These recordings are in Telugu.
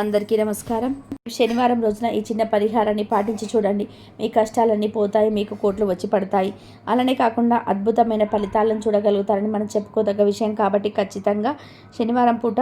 అందరికీ నమస్కారం. శనివారం రోజున ఈ చిన్న పరిహారాన్ని పాటించి చూడండి. మీ కష్టాలన్నీ పోతాయి మీకు కోట్లు వచ్చి పడతాయి. అలానే కాకుండా అద్భుతమైన ఫలితాలను చూడగలుగుతారని మనం చెప్పుకోదగ్గ విషయం కాబట్టి ఖచ్చితంగా శనివారం పూట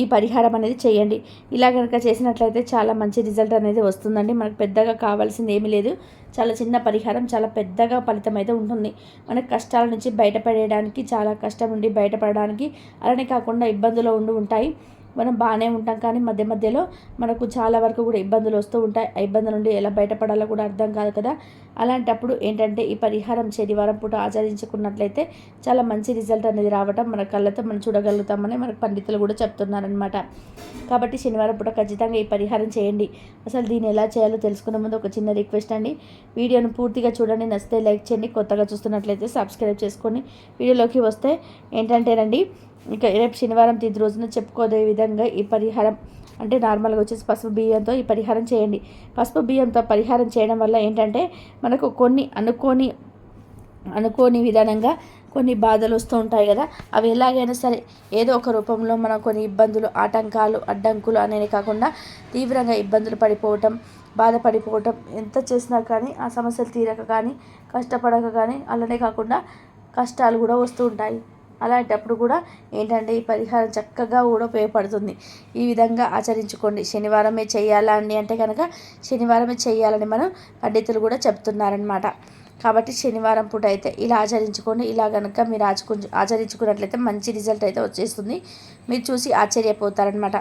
ఈ పరిహారం అనేది చేయండి. ఇలా కనుక చేసినట్లయితే చాలా మంచి రిజల్ట్ అనేది వస్తుందండి. మనకు పెద్దగా కావాల్సింది ఏమీ లేదు. చాలా చిన్న పరిహారం చాలా పెద్దగా ఫలితం అయితే ఉంటుంది. మన కష్టాల నుంచి బయటపడేయడానికి చాలా కష్టం నుండి బయటపడడానికి అలానే కాకుండా ఇబ్బందులు ఉండి ఉంటాయి. మనం బాగానే ఉంటాం కానీ మధ్య మధ్యలో మనకు చాలా వరకు కూడా ఇబ్బందులు వస్తూ ఉంటాయి. ఆ ఇబ్బందుల నుండి ఎలా బయటపడాలో కూడా అర్థం కాదు కదా. అలాంటప్పుడు ఏంటంటే ఈ పరిహారం శనివారం పూట ఆచరించుకున్నట్లయితే చాలా మంచి రిజల్ట్ అనేది రావటం మన కళ్ళతో మనం చూడగలుగుతామని మన పండితులు కూడా చెప్తున్నారనమాట కాబట్టి శనివారం పూట ఖచ్చితంగా ఈ పరిహారం చేయండి. అసలు దీన్ని ఎలా చేయాలో తెలుసుకునే ముందు ఒక చిన్న రిక్వెస్ట్ అండి. వీడియోను పూర్తిగా చూడండి నచ్చితే లైక్ చేయండి కొత్తగా చూస్తున్నట్లయితే సబ్స్క్రైబ్ చేసుకొని వీడియోలోకి వస్తే ఏంటంటేనండి ఇంకా రేపు శనివారం తిది రోజున చెప్పుకోదే విధంగా ఈ పరిహారం అంటే నార్మల్గా వచ్చేసి పసుపు బియ్యంతో ఈ పరిహారం చేయండి. పసుపు బియ్యంతో పరిహారం చేయడం వల్ల ఏంటంటే మనకు కొన్ని అనుకోని అనుకోని విధానంగా కొన్ని బాధలు వస్తూ ఉంటాయి కదా. అవి ఎలాగైనా సరే ఏదో ఒక రూపంలో మనం కొన్ని ఇబ్బందులు ఆటంకాలు అడ్డంకులు అనేవి కాకుండా తీవ్రంగా ఇబ్బందులు పడిపోవటం బాధపడిపోవటం ఎంత చేసినా కానీ ఆ సమస్యలు తీరక కానీ కష్టపడక కానీ అలానే కాకుండా కష్టాలు కూడా వస్తూ ఉంటాయి. అలాంటప్పుడు కూడా ఏంటంటే ఈ పరిహారం చక్కగా కూడా ఉపయోగపడుతుంది. ఈ విధంగా ఆచరించుకోండి. శనివారమే చేయాలా అండి అంటే కనుక శనివారమే చేయాలని మనం పండితులు కూడా చెప్తున్నారనమాట కాబట్టి శనివారం పూట అయితే ఇలా ఆచరించుకొని ఇలా కనుక మీరు ఆచుకు ఆచరించుకున్నట్లయితే మంచి రిజల్ట్ అయితే వచ్చేస్తుంది. మీరు చూసి ఆశ్చర్యపోతారనమాట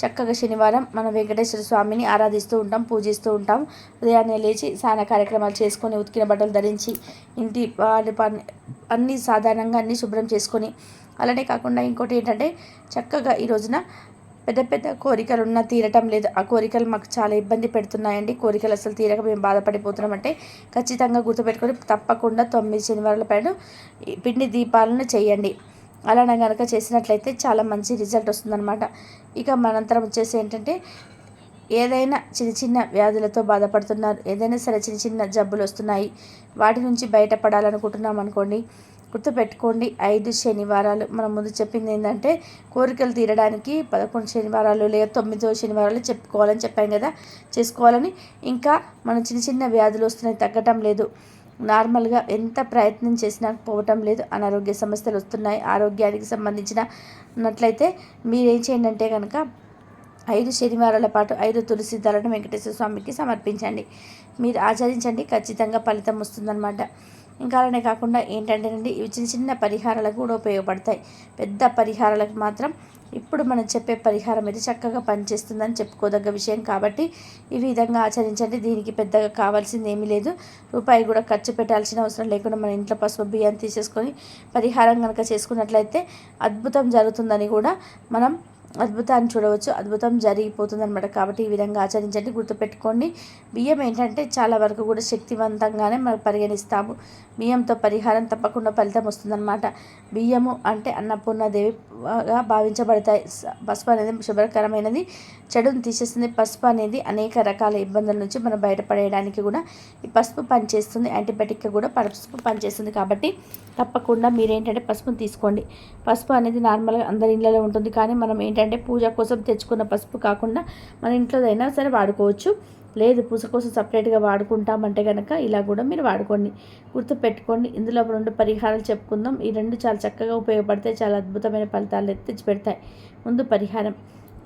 చక్కగా శనివారం మనం వెంకటేశ్వర స్వామిని ఆరాధిస్తూ ఉంటాం పూజిస్తూ ఉంటాం. ఉదయాన్నే లేచి స్నాన కార్యక్రమాలు చేసుకొని ఉతికిన బట్టలు ధరించి ఇంటి పని అన్నీ సాధారణంగా అన్నీ శుభ్రం చేసుకొని. అలానే కాకుండా ఇంకోటి ఏంటంటే చక్కగా ఈ రోజున పెద్ద పెద్ద కోరికలు ఉన్నా తీరటం లేదు. ఆ కోరికలు మాకు చాలా ఇబ్బంది పెడుతున్నాయండి. కోరికలు అసలు తీరక మేము బాధపడిపోతున్నాం అంటే ఖచ్చితంగా గుర్తుపెట్టుకొని తప్పకుండా తొమ్మిది శనివారాల పైన పిండి దీపాలను చేయండి. అలానే కనుక చేసినట్లయితే చాలా మంచి రిజల్ట్ వస్తుందన్నమాట. ఇక మనంతరం వచ్చేసి ఏంటంటే ఏదైనా చిన్న చిన్న వ్యాధులతో బాధపడుతున్నారు. ఏదైనా సరే చిన్న చిన్న జబ్బులు వస్తున్నాయి. వాటి నుంచి బయటపడాలనుకుంటున్నాం అనుకోండి గుర్తుపెట్టుకోండి ఐదు శనివారాలు. మనం ముందు చెప్పింది ఏంటంటే కోరికలు తీరడానికి పదకొండు శనివారాలు లేదా తొమ్మిదో శనివారాలు చెప్పుకోవాలని చెప్పాను కదా చేసుకోవాలని. ఇంకా మనం చిన్న చిన్న వ్యాధులు వస్తున్నాయి తగ్గటం లేదు. నార్మల్గా ఎంత ప్రయత్నం చేసినా పోవటం లేదు. అనారోగ్య సమస్యలు వస్తున్నాయి. ఆరోగ్యానికి సంబంధించినట్లయితే మీరేం చేయండి అంటే కనుక ఐదు శనివారాల పాటు ఐదు తులసి దళను వెంకటేశ్వర స్వామికి సమర్పించండి. మీరు ఆచరించండి ఖచ్చితంగా ఫలితం వస్తుందన్నమాట. ఇంకా అలానే కాకుండా ఏంటంటేనండి ఇవి చిన్న చిన్న పరిహారాలకు కూడా ఉపయోగపడతాయి. పెద్ద పరిహారాలకు మాత్రం ఇప్పుడు మనం చెప్పే పరిహారం అయితే చక్కగా పనిచేస్తుందని చెప్పుకోదగ్గ విషయం కాబట్టి ఈ విధంగా ఆచరించండి. దీనికి పెద్దగా కావాల్సింది ఏమీ లేదు. రూపాయి కూడా ఖర్చు పెట్టాల్సిన అవసరం లేకుండా మన ఇంట్లో పసుపు బియ్యాన్ని తీసేసుకొని పరిహారం కనుక చేసుకున్నట్లయితే అద్భుతం జరుగుతుందని కూడా మనం అద్భుతాన్ని చూడవచ్చు. అద్భుతం జరిగిపోతుంది అనమాట కాబట్టి ఈ విధంగా ఆచరించండి. గుర్తుపెట్టుకోండి. బియ్యం ఏంటంటే చాలా వరకు కూడా శక్తివంతంగానే మనం పరిగణిస్తాము. బియ్యంతో పరిహారం తప్పకుండా ఫలితం వస్తుందన్నమాట. బియ్యము అంటే అన్నపూర్ణదేవిగా భావించబడతాయి. పసుపు అనేది శుభ్రకరమైనది. చెడును తీసేస్తుంది. పసుపు అనేది అనేక రకాల ఇబ్బందుల నుంచి మనం బయటపడేయడానికి కూడా ఈ పసుపు పనిచేస్తుంది. యాంటీబయాటిక్గా కూడా పసుపు పనిచేస్తుంది. కాబట్టి తప్పకుండా మీరేంటంటే పసుపును తీసుకోండి. పసుపు అనేది నార్మల్గా అందరి ఇళ్ళలో ఉంటుంది. కానీ మనం ఏంటంటే పూజ కోసం తెచ్చుకున్న పసుపు కాకుండా మన ఇంట్లోదైనా సరే వాడుకోవచ్చు. లేదు పూస కోసం సపరేట్గా వాడుకుంటామంటే కనుక ఇలా కూడా మీరు వాడుకోండి. గుర్తు పెట్టుకోండి. ఇందులో రెండు పరిహారాలు చెప్పుకుందాం. ఈ రెండు చాలా చక్కగా ఉపయోగపడతాయి. చాలా అద్భుతమైన ఫలితాలు తెచ్చి పెడతాయి ముందు పరిహారం.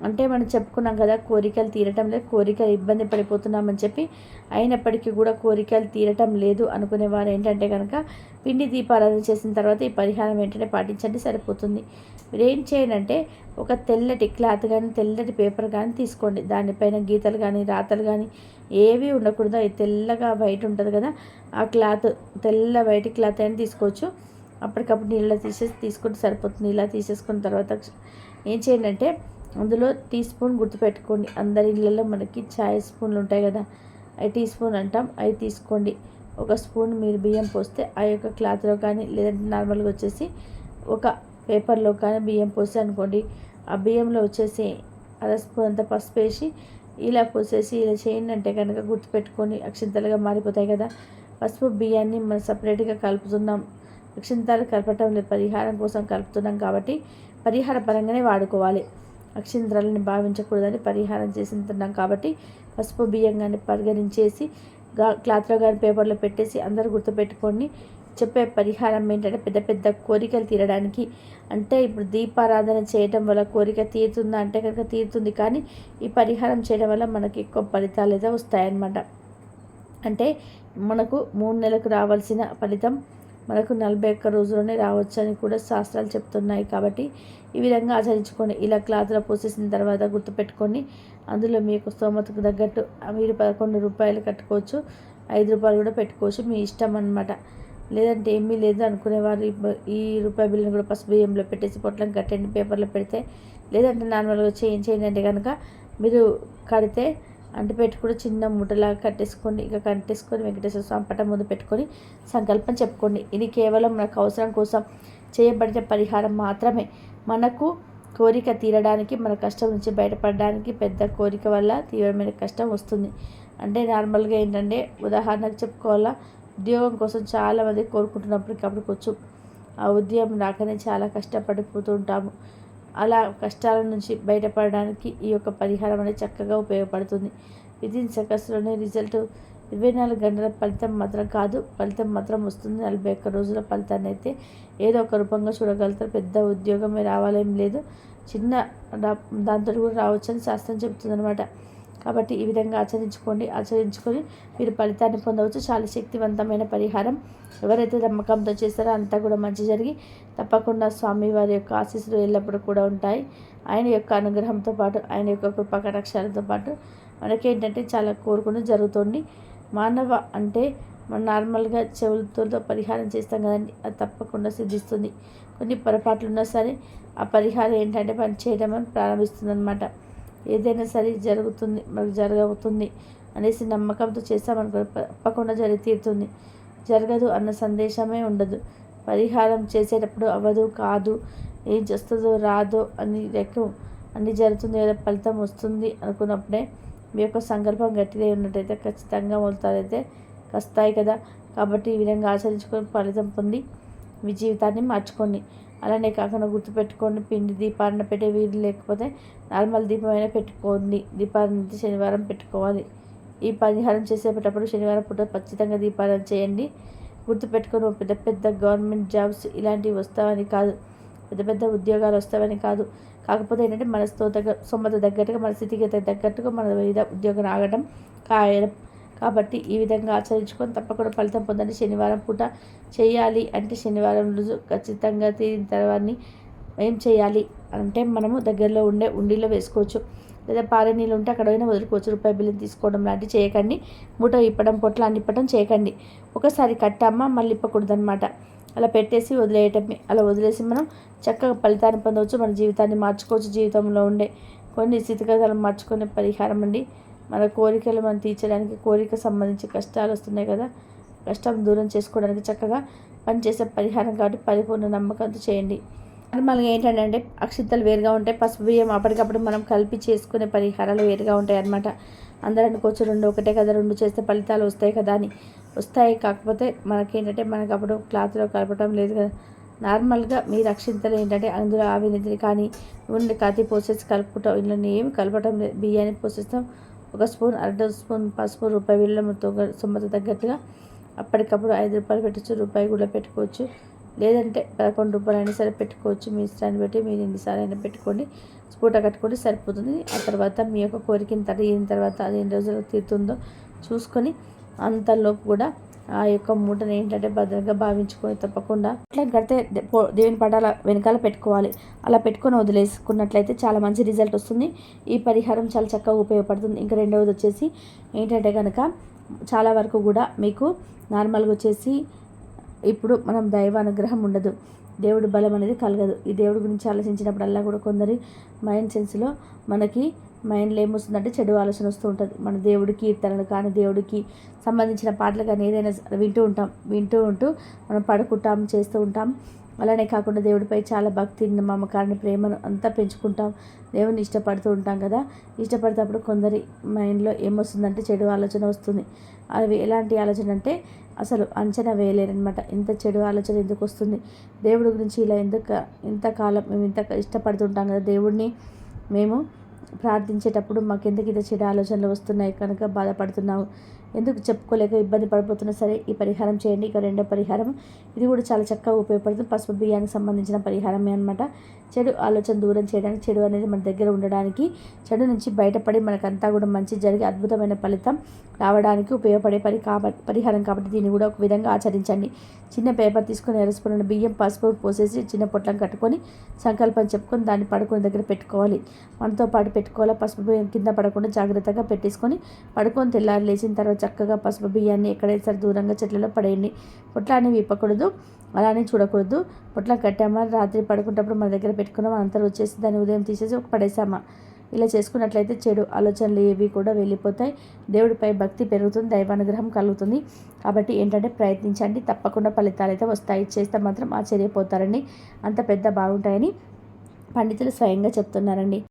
అంటే మనం చెప్పుకున్నాం కదా కోరికలు తీరటం లేదు కోరికలు ఇబ్బంది పడిపోతున్నామని చెప్పి అయినప్పటికీ కూడా కోరికలు తీరటం లేదు అనుకునేవారు ఏంటంటే కనుక పిండి దీపారాధన చేసిన తర్వాత ఈ పరిహారం ఏంటంటే పాటించండి సరిపోతుంది. మీరు ఏం చేయనంటే ఒక తెల్లటి క్లాత్ కానీ తెల్లటి పేపర్ కానీ తీసుకోండి. దానిపైన గీతలు కానీ రాతలు కానీ ఏవి ఉండకూడదు. అది తెల్లగా వైట్ ఉంటుంది కదా ఆ క్లాత్ తెల్ల వైట్ క్లాత్ అయినా తీసుకోవచ్చు. అప్పటికప్పుడు నీళ్ళ తీసేసి తీసుకుంటే సరిపోతుంది. ఇలా తీసేసుకున్న తర్వాత ఏం చేయండి అంటే అందులో టీ స్పూన్ గుర్తుపెట్టుకోండి. అందరి ఇళ్ళల్లో మనకి చాయ్ స్పూన్లు ఉంటాయి కదా అవి టీ స్పూన్ అంటాం. అవి తీసుకోండి. ఒక స్పూన్ మీరు బియ్యం పోస్తే ఆ యొక్క క్లాత్లో కానీ లేదంటే నార్మల్గా వచ్చేసి ఒక పేపర్లో కానీ బియ్యం పోసి అనుకోండి ఆ బియ్యంలో వచ్చేసి అర స్పూన్ అంత పసుపు వేసి ఇలా పోసేసి ఇలా చేయండి అంటే కనుక గుర్తుపెట్టుకొని అక్షింతలుగా మారిపోతాయి కదా. పసుపు బియ్యాన్ని మనం సపరేట్గా కలుపుతున్నాం. అక్షింతాలు కలపటం లేదు పరిహారం కోసం కలుపుతున్నాం కాబట్టి పరిహార పరంగానే వాడుకోవాలి. అక్షింద్రాలని భావించకూడదని పరిహారం చేసింటున్నాం కాబట్టి పసుపు బియ్యంగాన్ని పరిగణించేసి గా క్లాత్లో కానీ పేపర్లో పెట్టేసి అందరూ గుర్తుపెట్టుకొని చెప్పే పరిహారం ఏంటంటే పెద్ద పెద్ద కోరికలు తీరడానికి. అంటే ఇప్పుడు దీపారాధన చేయడం వల్ల కోరిక తీరుతుందా అంటే కనుక తీరుతుంది కానీ ఈ పరిహారం చేయడం వల్ల మనకి ఎక్కువ ఫలితాలు అయితే వస్తాయన్నమాట. అంటే మనకు మూడు నెలలకు రావాల్సిన ఫలితం మనకు నలభై ఒక్క రోజుల్లోనే రావచ్చని కూడా శాస్త్రాలు చెప్తున్నాయి కాబట్టి ఈ విధంగా ఆచరించుకోండి. ఇలా క్లాత్లో పోసేసిన తర్వాత గుర్తుపెట్టుకొని అందులో మీకు స్తోమతకు తగ్గట్టు మీరు పదకొండు రూపాయలు కట్టుకోవచ్చు ఐదు రూపాయలు కూడా పెట్టుకోవచ్చు. మీ ఇష్టం అనమాట లేదంటే ఏమీ లేదు అనుకునేవారు. ఈ రూపాయి బిల్లుని కూడా పసుపు బియ్యంలో పెట్టేసి పొట్లం కట్టండి పేపర్లో పెడితే. లేదంటే నార్మల్గా చేయించేయండి అంటే కనుక మీరు కడితే పెట్టి కూడా చిన్న మూటలాగా కట్టేసుకోండి. ఇక కట్టేసుకొని వెంకటేశ్వర స్వామి పట్టం ముందు పెట్టుకొని సంకల్పం చెప్పుకోండి. ఇది కేవలం మనకు అవసరం కోసం చేయబడిన పరిహారం మాత్రమే. మనకు కోరిక తీరడానికి మన కష్టం నుంచి బయటపడడానికి పెద్ద కోరిక వల్ల తీవ్రమైన కష్టం వస్తుంది. అంటే నార్మల్గా ఏంటంటే ఉదాహరణకు చెప్పుకోవాలా ఉద్యోగం కోసం చాలామంది కోరుకుంటున్నప్పటికప్పుడు కూర్చు ఆ ఉద్యోగం రాకనే చాలా కష్టపడిపోతుంటాము అలా కష్టాల నుంచి బయటపడడానికి ఈ యొక్క పరిహారం అనేది చక్కగా ఉపయోగపడుతుంది. విదిన్ సెకండ్స్లోనే రిజల్ట్. ఇరవై నాలుగు గంటల ఫలితం మాత్రం కాదు ఫలితం మాత్రం వస్తుంది. నలభై ఒక్క రోజుల ఫలితాన్ని అయితే ఏదో ఒక రూపంగా చూడగలుగుతారు. పెద్ద ఉద్యోగమే రావాలేం లేదు. చిన్న దాంతో కూడా రావచ్చు అని శాస్త్రం చెబుతుందన్నమాట. కాబట్టి ఈ విధంగా ఆచరించుకోండి. ఆచరించుకొని మీరు ఫలితాన్ని పొందవచ్చు. చాలా శక్తివంతమైన పరిహారం. ఎవరైతే నమ్మకంతో చేస్తారో అంతా కూడా మంచి జరిగి తప్పకుండా స్వామి వారి యొక్క ఆశీస్సులు ఎల్లప్పుడూ కూడా ఉంటాయి. ఆయన యొక్క అనుగ్రహంతో పాటు ఆయన యొక్క కృపాకటాక్షాలతో పాటు మనకేంటంటే చాలా కోరుకుని జరుగుతుంది. మానవ అంటే మనం నార్మల్గా చెవులతో పరిహారం చేస్తాం కదండి. అది తప్పకుండా సిద్ధిస్తుంది. కొన్ని పొరపాట్లు ఉన్నా సరే ఆ పరిహారం ఏంటంటే పని చేయడం అని ప్రారంభిస్తుంది అనమాట ఏదైనా సరే జరుగుతుంది మనకు జరగవుతుంది అనేసి నమ్మకంతో చేస్తామనుకో తప్పకుండా జరిగి తీరుతుంది. జరగదు అన్న సందేశమే ఉండదు. పరిహారం చేసేటప్పుడు అవ్వదు కాదు ఏం చేస్తుందో రాదో అని లెక్క అన్ని జరుగుతుంది లేదా ఫలితం వస్తుంది అనుకున్నప్పుడే మీ యొక్క సంకల్పం గట్టిగా ఉన్నట్టయితే ఖచ్చితంగా మొదలైతే వస్తాయి కదా. కాబట్టి ఈ విధంగా ఆచరించుకొని ఫలితం పొంది మీ జీవితాన్ని మార్చుకోండి. అలానే కాకుండా గుర్తుపెట్టుకోండి పిండి దీపారణ పెట్టే వీలు లేకపోతే నార్మల్ దీపమైనా పెట్టుకోండి. పెట్టుకోండి దీపారాయణ శనివారం పెట్టుకోవాలి. ఈ పరిహారం చేసేటప్పుడు శనివారం పూట ఖచ్చితంగా దీపారాయణ చేయండి. గుర్తుపెట్టుకొని పెద్ద పెద్ద గవర్నమెంట్ జాబ్స్ ఇలాంటివి వస్తావని కాదు. పెద్ద పెద్ద ఉద్యోగాలు వస్తావని కాదు. కాకపోతే ఏంటంటే మన స్తోత సొమ్మత తగ్గట్టుగా మన స్థితికి తగ్గట్టుగా మన మీద ఉద్యోగం ఆగడం కాయడం కాబట్టి ఈ విధంగా ఆచరించుకొని తప్పకుండా ఫలితం పొందండి. శనివారం పూట చేయాలి అంటే శనివారం రోజు ఖచ్చితంగా తీరిన తర్వాత ఏం చేయాలి అంటే మనము దగ్గరలో ఉండే ఉండిలో వేసుకోవచ్చు. లేదా పారే నీళ్ళు ఉంటే అక్కడ పోయినా వదులుకోవచ్చు. రూపాయి బిల్లు తీసుకోవడం లాంటివి చేయకండి. మూట ఇప్పడం పొట్ల అన్నిప్పడం చేయకండి. ఒకసారి కట్టమ్మ మళ్ళీ ఇప్పకూడదనమాట అలా పెట్టేసి వదిలేయటమే. అలా వదిలేసి మనం చక్కగా ఫలితాన్ని పొందవచ్చు. మన జీవితాన్ని మార్చుకోవచ్చు. జీవితంలో ఉండే కొన్ని స్థితిగతులను మార్చుకునే పరిహారం అండి. మన కోరికలు మనం తీర్చడానికి కోరిక సంబంధించి కష్టాలు వస్తున్నాయి కదా కష్టం దూరం చేసుకోవడానికి చక్కగా పనిచేసే పరిహారం కాబట్టి పరిపూర్ణ నమ్మకంతో చేయండి. నార్మల్గా ఏంటంటే అక్షింతలు వేరుగా ఉంటాయి పసుపు బియ్యం అప్పటికప్పుడు మనం కలిపి చేసుకునే పరిహారాలు వేరుగా ఉంటాయి అన్నమాట. అందరూ అనుకోవచ్చు రెండు ఒకటే కదా రెండు చేస్తే ఫలితాలు వస్తాయి కదా అని. వస్తాయి కాకపోతే మనకేంటంటే మనకు అప్పుడు క్లాత్లో కలపటం లేదు కదా. నార్మల్గా మీరు అక్షింతలు ఏంటంటే అందులో అవినీతిని కానీ నూనె కత్తి పోసేసి కలుపుకుంటాం. ఇందులో ఏమి కలపటం లేదు. బియ్యాన్ని పోసేస్తాం ఒక స్పూన్ అర స్పూన్ పసుపు రూపాయి విల్లముతో సుమ్మతో తగ్గట్టుగా అప్పటికప్పుడు ఐదు రూపాయలు పెట్టచ్చు రూపాయి కూడా పెట్టుకోవచ్చు. లేదంటే పదకొండు రూపాయలు అయినా సరే పెట్టుకోవచ్చు. మీ ఇష్టాన్ని బట్టి మీరు ఎన్నిసార్లు అయినా పెట్టుకోండి. స్పూట కట్టుకుంటే సరిపోతుంది. ఆ తర్వాత మీ యొక్క కోరికని తరిగిన తర్వాత అది ఎన్ని రోజులకు తీరుతుందో చూసుకొని అంతలోపు కూడా ఆ యొక్క మూటను ఏంటంటే భద్రంగా భావించుకొని తప్పకుండా ఇట్లా కడితే దేవుని పటాల వెనకాల పెట్టుకోవాలి. అలా పెట్టుకొని వదిలేసుకున్నట్లయితే చాలా మంచి రిజల్ట్ వస్తుంది. ఈ పరిహారం చాలా చక్కగా ఉపయోగపడుతుంది. ఇంకా రెండవది వచ్చేసి ఏంటంటే కనుక చాలా వరకు కూడా మీకు నార్మల్గా వచ్చేసి ఇప్పుడు మనం దైవ అనుగ్రహం ఉండదు. దేవుడు బలం అనేది కలగదు. ఈ దేవుడి గురించి ఆలోచించినప్పుడల్లా కూడా కొందరి మైండ్ సెన్స్లో మనకి మైండ్లో ఏమొస్తుందంటే చెడు ఆలోచన వస్తూ ఉంటుంది. మన దేవుడి కీర్తనలు కానీ దేవుడికి సంబంధించిన పాటలు కానీ ఏదైనా వింటూ ఉంటాం. వింటూ ఉంటూ మనం పడుకుంటాం చేస్తూ ఉంటాం. అలానే కాకుండా దేవుడిపై చాలా భక్తిని మమకాన్ని ప్రేమను అంతా పెంచుకుంటాం. దేవుని ఇష్టపడుతూ ఉంటాం కదా. ఇష్టపడేటప్పుడు కొందరి మైండ్లో ఏమొస్తుందంటే చెడు ఆలోచన వస్తుంది. అవి ఎలాంటి ఆలోచన అంటే అసలు అంచనా వేయలేరనమాట ఇంత చెడు ఆలోచన ఎందుకు వస్తుంది? దేవుడి గురించి ఇలా ఎందుకు ఇంతకాలం మేము ఇంత ఇష్టపడుతుంటాం కదా దేవుడిని మేము ప్రార్థించేటప్పుడు మాకెందుకు ఇది చెడు ఆలోచనలు వస్తున్నాయి? కనుక బాధపడుతున్నావు. ఎందుకు చెప్పుకోలేక ఇబ్బంది పడిపోతున్నా సరే ఈ పరిహారం చేయండి. ఇక రెండో పరిహారం. ఇది కూడా చాలా చక్కగా ఉపయోగపడుతుంది. పసుపు బియ్యానికి సంబంధించిన పరిహారమే అనమాట చెడు ఆలోచన దూరం చేయడానికి చెడు అనేది మన దగ్గర ఉండడానికి చెడు నుంచి బయటపడి మనకంతా కూడా మంచి జరిగి అద్భుతమైన ఫలితం రావడానికి ఉపయోగపడే పరి కాబట్టి పరిహారం కాబట్టి దీన్ని కూడా ఒక విధంగా ఆచరించండి. చిన్న పేపర్ తీసుకొని ఎరసుకున్న బియ్యం పసుపు పోసేసి చిన్న పొట్లం కట్టుకొని సంకల్పం చెప్పుకొని దాన్ని పడుకునే దగ్గర పెట్టుకోవాలి. మనతో పాటు పెట్టుకోవాలి? పసుపు బియ్యం కింద పడకుండా జాగ్రత్తగా పెట్టేసుకొని పడుకొని తెల్లారి లేచిన తర్వాత చక్కగా పసుపు బియ్యాన్ని ఎక్కడైతే సరే దూరంగా చెట్లలో పడేయండి. పొట్లాన్ని విప్పకూడదు అలానే చూడకూడదు. పొట్ల కట్టామా? రాత్రి పడుకున్నప్పుడు మన దగ్గర పెట్టుకున్నాం అంతా వచ్చేసి దాన్ని ఉదయం తీసేసి ఒక పడేసామా? ఇలా చేసుకున్నట్లయితే చెడు ఆలోచనలు ఏవి కూడా వెళ్ళిపోతాయి. దేవుడిపై భక్తి పెరుగుతుంది దైవానుగ్రహం కలుగుతుంది. కాబట్టి ఏంటంటే ప్రయత్నించండి తప్పకుండా ఫలితాలు అయితే వస్తాయి. చేస్తే మాత్రం ఆశ్చర్యపోతారండి. అంత పెద్ద బాగుంటాయని పండితులు స్వయంగా చెప్తున్నారండి.